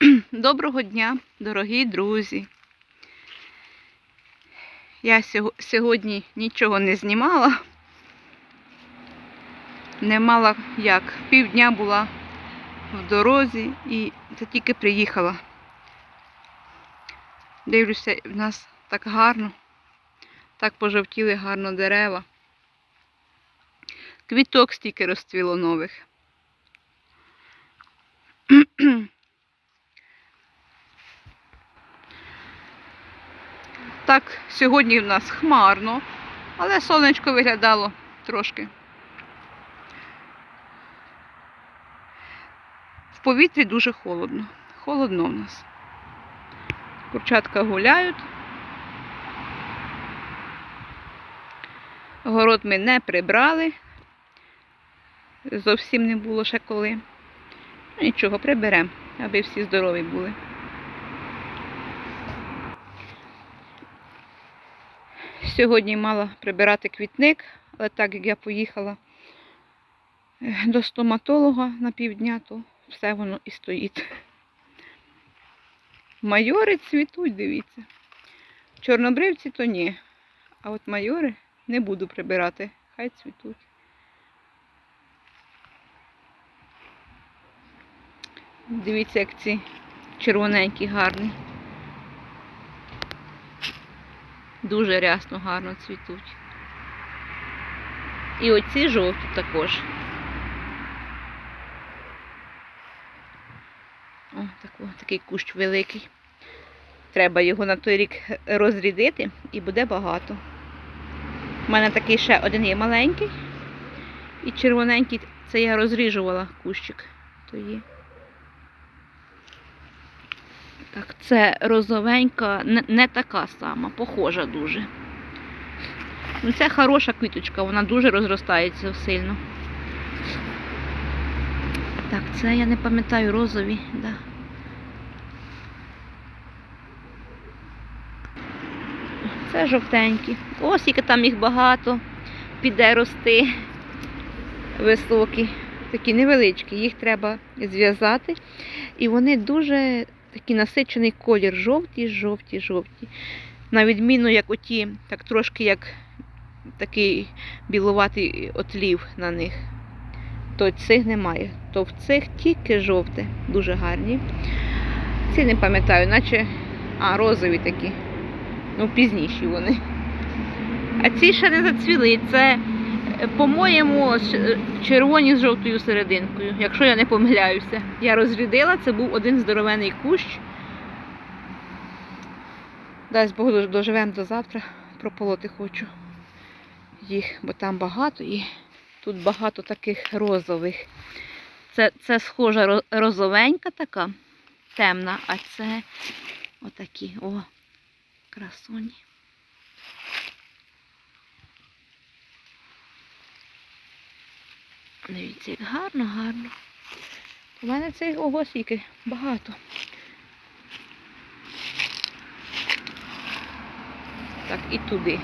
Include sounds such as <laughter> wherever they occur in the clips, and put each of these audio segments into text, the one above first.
<clears throat> Доброго дня, дорогі друзі. Я сьогодні нічого не знімала. Не мала як. Півдня була в дорозі і це тільки приїхала. Дивлюся, в нас так гарно, так пожовтіли гарно дерева. Квіток стільки розцвіло нових. <clears throat> Так, сьогодні в нас хмарно, але сонечко виглядало трошки. В повітрі дуже холодно. Холодно в нас. Курчатка гуляють. Город ми не прибрали. Зовсім не було ще коли. Нічого, приберемо, аби всі здорові були. Сьогодні мала прибирати квітник, але так як я поїхала е, до стоматолога на півдня, то все воно і стоїть. Майори цвітуть, дивіться. Чорнобривці то ні. А от майори не буду прибирати, хай цвітуть. Дивіться, як ці червоненькі гарні. Дуже рясно гарно цвітуть. І оці жовті також. О, тако, такий кущ великий. Треба його на той рік розрідити і буде багато. У мене такий ще один є маленький. І червоненький, це я розріжувала кущик. То є. Так, це розовенька, не, не така сама, похожа дуже. Ну, це хороша квіточка, вона дуже розростається сильно. Так, це я не пам'ятаю розові, да. Це жовтенькі. Ось скільки там їх багато. Піде рости. Високі. Такі невеличкі. Їх треба зв'язати. І вони дуже такий насичений колір. Жовті, жовті, жовті. На відміну, як оті, так трошки як такий білуватий отлів на них. То цих немає. То в цих тільки жовте, дуже гарні. Ці не пам'ятаю, наче а, розові такі. Ну, пізніші вони. А ці ще не зацвіли. Це, по-моєму, червоні з жовтою серединкою, якщо я не помиляюся. Я розрядила, це був один здоровений кущ. Дасть Бог доживемо до завтра, прополоти хочу їх, бо там багато і тут багато таких розових. Це, це схожа розовенька така, темна, а це отакі, о, красуні. Дивіться, гарно, гарно. У мене цих ого скільки багато. Так, і туди.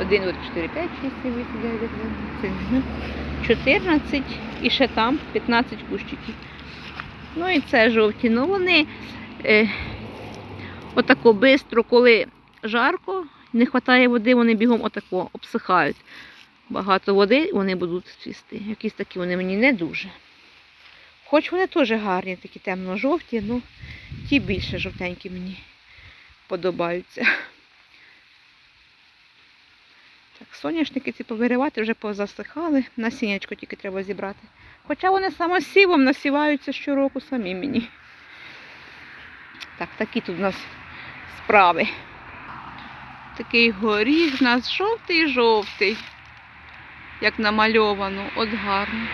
1, 2, 4, 5, 6, 7, 8, 9, 10, 14 і ще там 15 кущиків. Ну і це жовті. Ну вони е, отако бистро, коли жарко, не вистачає води, вони бігом отако обсихають. Багато води, вони будуть цвісти. Якісь такі вони мені не дуже. Хоч вони теж гарні, такі темно-жовті, ну ті більше жовтенькі мені подобаються. Так, соняшники ці повиривати вже позасихали, насіннячко тільки треба зібрати. Хоча вони самосівом насіваються щороку самі мені. Так, такі тут у нас справи. Такий горіх у нас жовтий-жовтий, як намальовано, от гарно.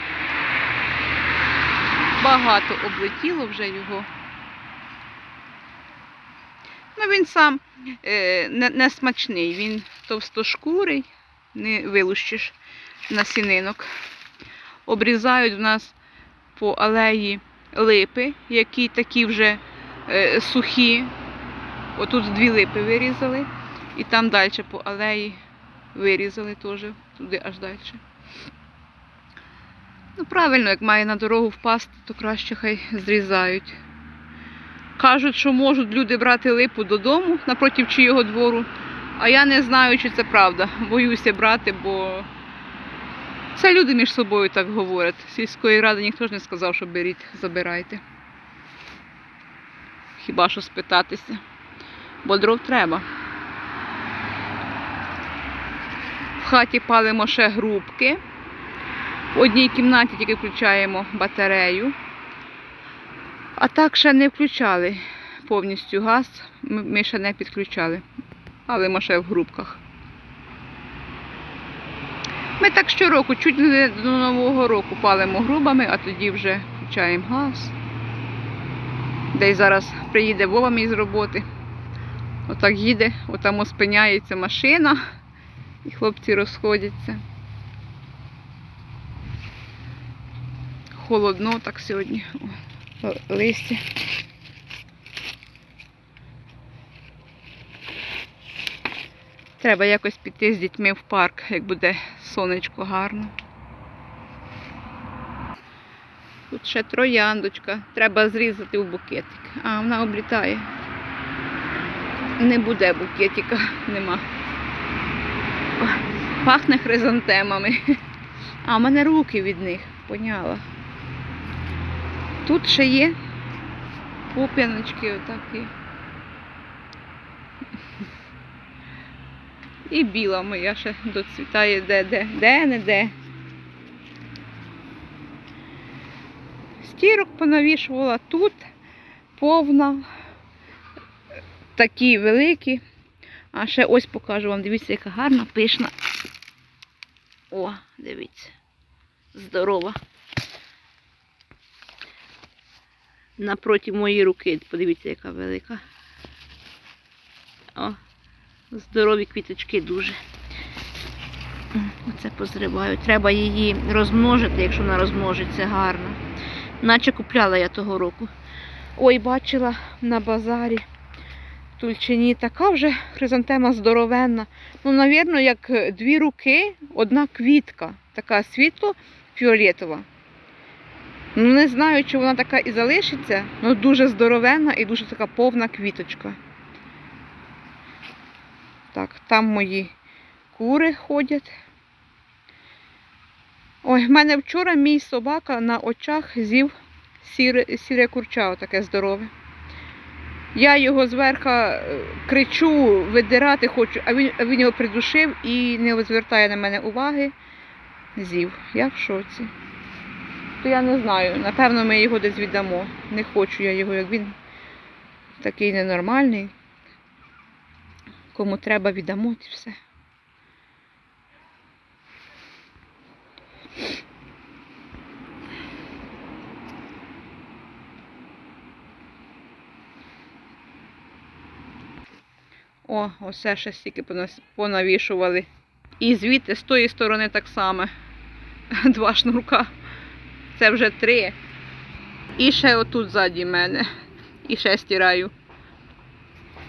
Багато облетіло вже його. Ну, він сам е, не, не смачний, він товстошкурий, не вилущиш насінинок. Обрізають в нас по алеї липи, які такі вже е, сухі. Отут дві липи вирізали, і там далі по алеї вирізали теж, туди аж далі. Ну, правильно, як має на дорогу впасти, то краще хай зрізають. Кажуть, що можуть люди брати липу додому напроти чиєго двору. А я не знаю, чи це правда. Боюся брати, бо це люди між собою так говорять. Сільської ради ніхто ж не сказав, що беріть, забирайте. Хіба що спитатися. Бо дров треба. В хаті палимо ще грубки. В одній кімнаті тільки включаємо батарею. А так ще не включали повністю газ. Ми ще не підключали. Але ми ще в грубках. Ми так щороку, чуть не до Нового року палимо грубами, а тоді вже включаємо газ. Десь зараз приїде Вова мій з роботи. Отак їде, отам спиняється машина, і хлопці розходяться. Холодно так сьогодні. О, листя. Треба якось піти з дітьми в парк, як буде сонечко гарно. Тут ще трояндочка. Треба зрізати в букетик. А, вона облітає. Не буде букетика, нема. Пахне хризантемами. А, в мене руки від них, поняла. Тут ще є пуп'яночки отакі. І біла моя ще доцвітає де-де, де-не-де. Стірок понавішувала тут повна, такі великі. А ще ось покажу вам, дивіться, яка гарна, пишна. О, дивіться. Здорова. Напроти моєї руки, подивіться, яка велика. О, здорові квіточки дуже. Оце позриваю. Треба її розмножити, якщо вона розмножиться гарно. Наче купляла я того року. Ой, бачила на базарі. Тульчині така вже хризантема здоровенна. Ну, навірно, як дві руки, одна квітка, така світло-фіолетова. Ну, не знаю, чи вона така і залишиться, але дуже здоровенна і дуже така повна квіточка. Так, там мої кури ходять. Ой, в мене вчора мій собака на очах з'їв сіре, сіре курча, таке здорове. Я його зверха е, кричу, видирати хочу, а він, а він його придушив і не звертає на мене уваги. Зів. Я в шоці. То я не знаю. Напевно, ми його десь віддамо. Не хочу я його, як він такий ненормальний. Кому треба, віддамо і все. О, оце ще стільки понавішували. І звідти, з тої сторони так само. <laughs> Два шнурка. Це вже три. І ще отут ззаді мене. І ще стираю.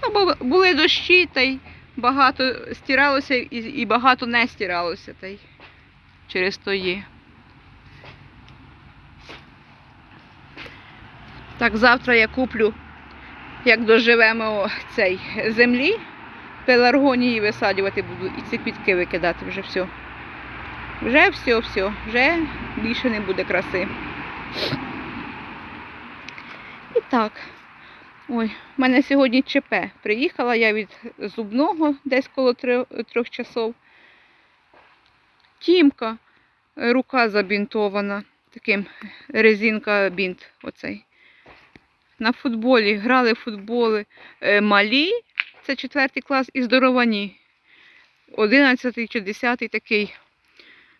Ну, бо були дощі, та й багато стиралося і, багато не стиралося. Та й через то є. Так, завтра я куплю, як доживемо цей землі, пеларгонії висаджувати буду і ці квітки викидати вже все. Вже все, все, вже більше не буде краси. І так. Ой, в мене сьогодні ЧП. Приїхала я від зубного десь коло трьох, часов. Тімка, рука забінтована, таким резинка бінт оцей. На футболі, грали в футболи е, малі, це четвертий клас, і здоровані. Одинадцятий чи десятий такий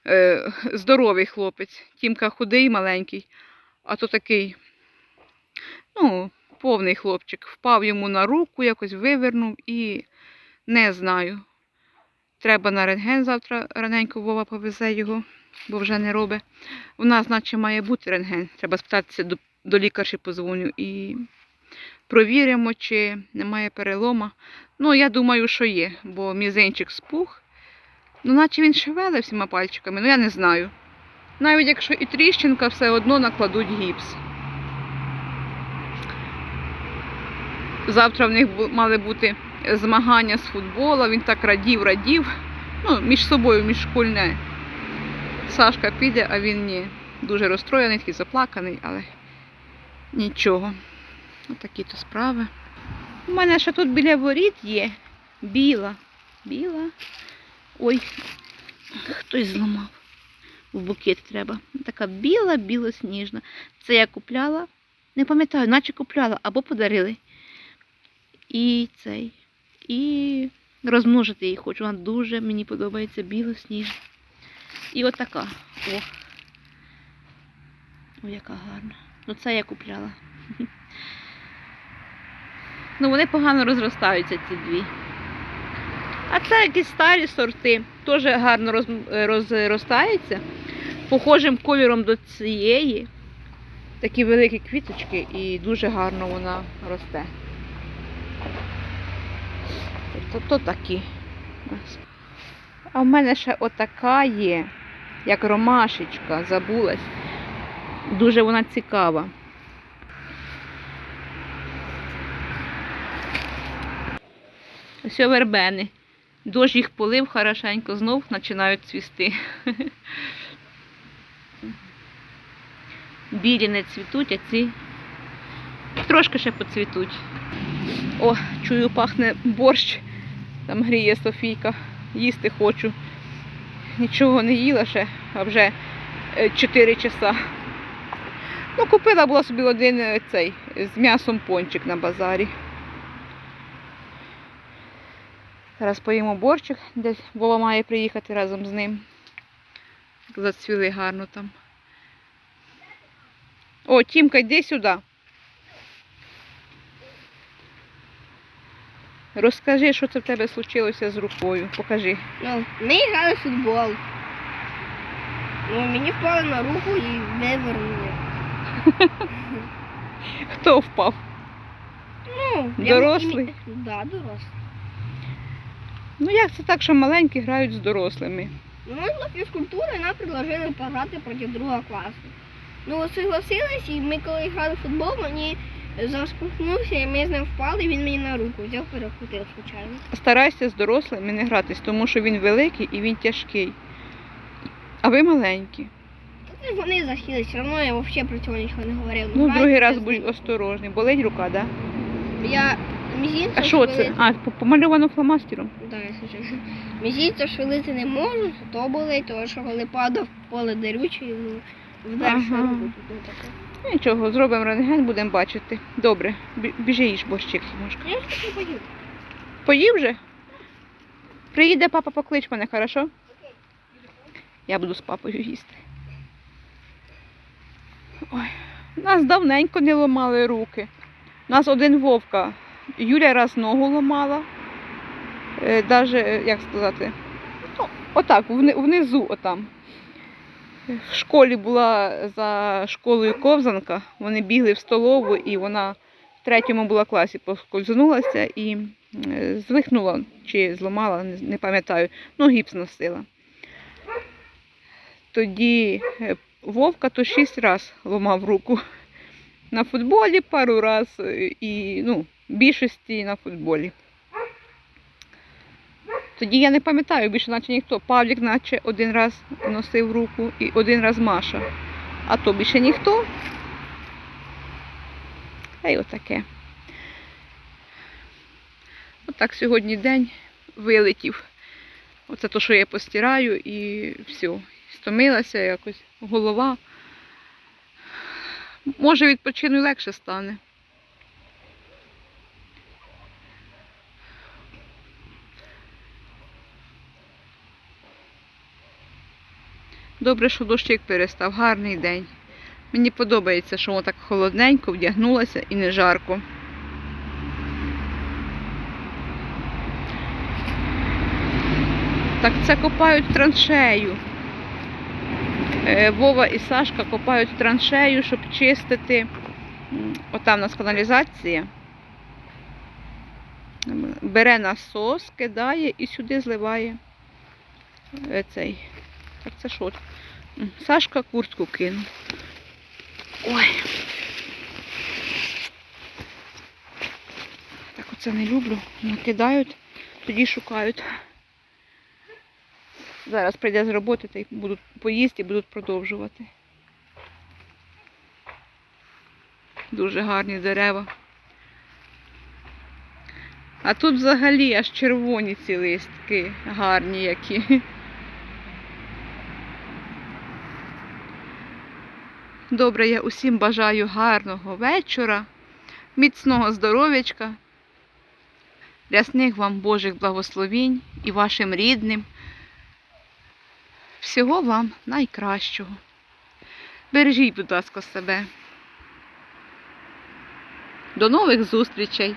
е, здоровий хлопець. Тімка худий, маленький, а то такий, ну, повний хлопчик. Впав йому на руку, якось вивернув і не знаю. Треба на рентген завтра раненько Вова повезе його, бо вже не робить. У нас, наче, має бути рентген. Треба спитатися до, до лікарші позвоню і провіримо, чи немає перелома. Ну, я думаю, що є, бо мізинчик спух. Ну, наче він шевелив всіма пальчиками, ну я не знаю. Навіть якщо і тріщинка, все одно накладуть гіпс. Завтра в них мали бути змагання з футболу. Він так радів, радів. Ну, між собою, міжшкольне. Сашка піде, а він ні. Дуже розстроєний, такий заплаканий, але нічого. Отакі то справи. У мене ще тут біля воріт є біла. Біла. Ой, хтось зламав. В букет треба. Така біла, білосніжна. Це я купляла. Не пам'ятаю, наче купляла або подарили. І цей. І розмножити її хочу. Вона дуже мені подобається білосніжна. І отака. О. О, яка гарна. Ну це я купляла. <laughs> Ну, вони погано розростаються, ці дві. А це якісь старі сорти, теж гарно роз, розростаються. Похожим кольором до цієї. Такі великі квіточки і дуже гарно вона росте. Тобто то такі. А в мене ще отака є, як ромашечка, забулась. Дуже вона цікава. Ось вербени. Дощ їх полив хорошенько, знов починають цвісти. <laughs> Білі не цвітуть, а ці трошки ще поцвітуть. О, чую, пахне борщ. Там гріє Софійка. Їсти хочу. Нічого не їла ще, а вже 4 часа. Ну, купила була собі один е, цей з м'ясом пончик на базарі. Зараз поїмо борщик, десь Вова має приїхати разом з ним. Зацвіли гарно там. О, Тімка, йди сюди. Розкажи, що це в тебе случилося з рукою. Покажи. Ну, ми грали в футбол. Ну, мені впали на руку і вивернули. <laughs> Хто впав? Ну, Дорослий? Так, дорослий. Ну як це так, що маленькі грають з дорослими? Ну, ми була фізкультура, і нам предложили пограти проти другого класу. Ну, согласились, і ми коли грали в футбол, мені заскухнувся, і ми з ним впали, і він мені на руку взяв, перекрутив случайно. Старайся з дорослими не гратись, тому що він великий і він тяжкий. А ви маленькі. Тут вони захили, все одно я взагалі про цього нічого не говорив. Ну, другий раз будь осторожний. Болить рука, так? Да? Я мізінцем А що це? А, по- помальовано фломастером. Да, я слушаю. Мізінцем швилити не можу, то болить, тому що коли падав поле дерючий, ну, вдерши Ага. таке. Ну, Нічого, зробимо рентген, будемо бачити. Добре, бі- біжи їж борщик, Тимошка. Я ж таки поїду. Поїв вже? Приїде папа, поклич мене, хорошо? Я буду з папою їсти. Ой, нас давненько не ламали руки. Нас один вовка. Юля раз ногу ламала. Е, даже, е, як сказати, отак, внизу отам. В школі була за школою ковзанка. Вони бігли в столову і вона в третьому була класі поскользнулася і е, звихнула чи зламала, не, не пам'ятаю, ну гіпс носила. Тоді е, Вовка то шість разів ламав руку. На футболі пару раз е, і ну, більшості на футболі. Тоді я не пам'ятаю більше, наче ніхто. Павлік наче один раз носив руку і один раз Маша. А то більше ніхто. Та й отаке. Отак сьогодні день вилетів. Оце то, що я постираю і все. Стомилася якось голова. Може відпочину і легше стане. Добре, що дощик перестав, гарний день. Мені подобається, що воно так холодненько, вдягнулася і не жарко. Так це копають траншею. Е, Вова і Сашка копають траншею, щоб чистити. Отам у нас каналізація. Бере насос, кидає і сюди зливає е, цей. Так це що? Сашка куртку кинув. Ой. це не люблю. Накидають, тоді шукають. Зараз прийде з роботи та й будуть поїсти будуть продовжувати. Дуже гарні дерева. А тут взагалі аж червоні ці листки, гарні які. Добре, я усім бажаю гарного вечора, міцного здоров'ячка, рясних вам Божих благословінь і вашим рідним. Всього вам найкращого. Бережіть, будь ласка, себе. До нових зустрічей!